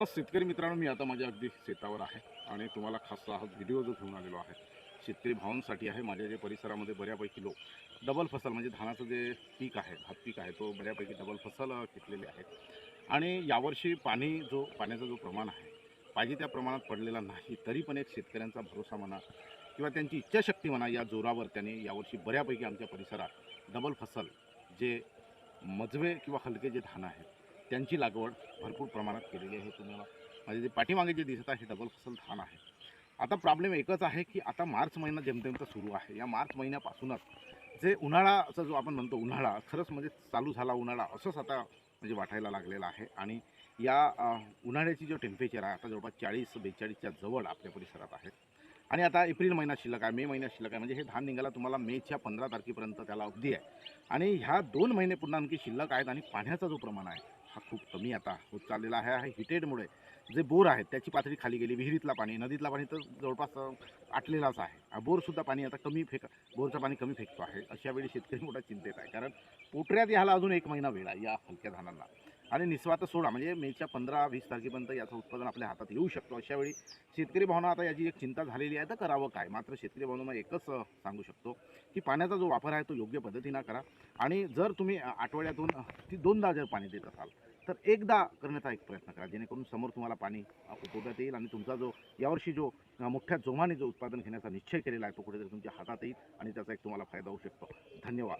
शेतकरी मित्रांनो मी आता माझ्या अगदी शेतावर आहे आणि तुम्हाला खास हा व्हिडिओ जो घेऊन आलेलो आहे शेतकरी भावांसाठी आहे. माझ्या जे परिसरामध्ये बऱ्यापैकी लोक डबल फसल म्हणजे धानाचं जे पीक आहे भात पीक आहे तो बऱ्यापैकी डबल फसल घेतलेली घेतलेले आहे आणि यावर्षी पाणी जो पाण्याचा जो प्रमाण आहे पाहिजे त्या प्रमाणात पडलेला नाही तरी पण एक शेतकऱ्यांचा भरोसा म्हणा किंवा त्यांची इच्छाशक्ती म्हणा या जोरावर त्यांनी यावर्षी बऱ्यापैकी आमच्या परिसरात डबल फसल जे मजवे किंवा हलके जे धान आहेत त्यांची लागवड भरपूर प्रमाणात केलेली आहे. तुम्हाला म्हणजे जे पाठीमागे जे दिसत आहे हे डबल फसल धान आहे. आता प्रॉब्लेम एकच आहे की आता मार्च महिना जेमतेमचा सुरू आहे. या मार्च महिन्यापासूनच जे उन्हाळाचा जो आपण म्हणतो उन्हाळा खरंच म्हणजे चालू झाला उन्हाळा असंच आता म्हणजे वाटायला लागलेला आहे. आणि या उन्हाळ्याची जो टेम्परेचर आहे आता जवळपास चाळीस बेचाळीसच्या जवळ आपल्या परिसरात आहे. आणि आता एप्रिल महिना शिल्लक आहे मे महिना शिल्लक आहे. म्हणजे हे धान निघायला तुम्हाला मेच्या पंधरा तारखेपर्यंत त्याला अवधी आहे. आणि ह्या दोन महिने पुन्हा आणखी शिल्लक आहेत आणि पाण्याचा जो प्रमाण आहे हा खूप कमी आता होत चाललेला आहे हा हिटेडमुळे जे बोर आहेत त्याची पातळी खाली गेली विहिरीतला पाणी नदीतला पाणी तर जवळपास आटलेलाच आहे. बोरसुद्धा पाणी आता कमी फेक बोरचं पाणी कमी फेकतो आहे अशा वेळी शेतकरी मोठा चिंतेत आहे. कारण पोटऱ्यात याला अजून एक महिना वेळ आहे या हलक्या धानांना. आणि निस्वार्थ सोडा म्हणजे मेच्या पंधरा वीस तारखेपर्यंत याचं उत्पादन आपल्या हातात येऊ शकतो अशा वेळी शेतकरी भावना आता याची एक चिंता झालेली आहे. तर करावं काय? मात्र शेतकरी भावना एकच सांगू शकतो की पाण्याचा जो वापर आहे तो योग्य पद्धतीनं करा. आणि जर तुम्ही आठवड्यातून ती दोनदा जर पाणी देत असाल तर एकदा करण्याचा एक प्रयत्न करा. जेणेकरून समोर तुम्हाला पाणी उपयोगात येईल आणि तुमचा जो यावर्षी जो मोठ्या जोमाने जो उत्पादन घेण्याचा निश्चय केलेला आहे तो कुठेतरी तुमच्या हातात येईल आणि त्याचा एक तुम्हाला फायदा होऊ शकतो. धन्यवाद.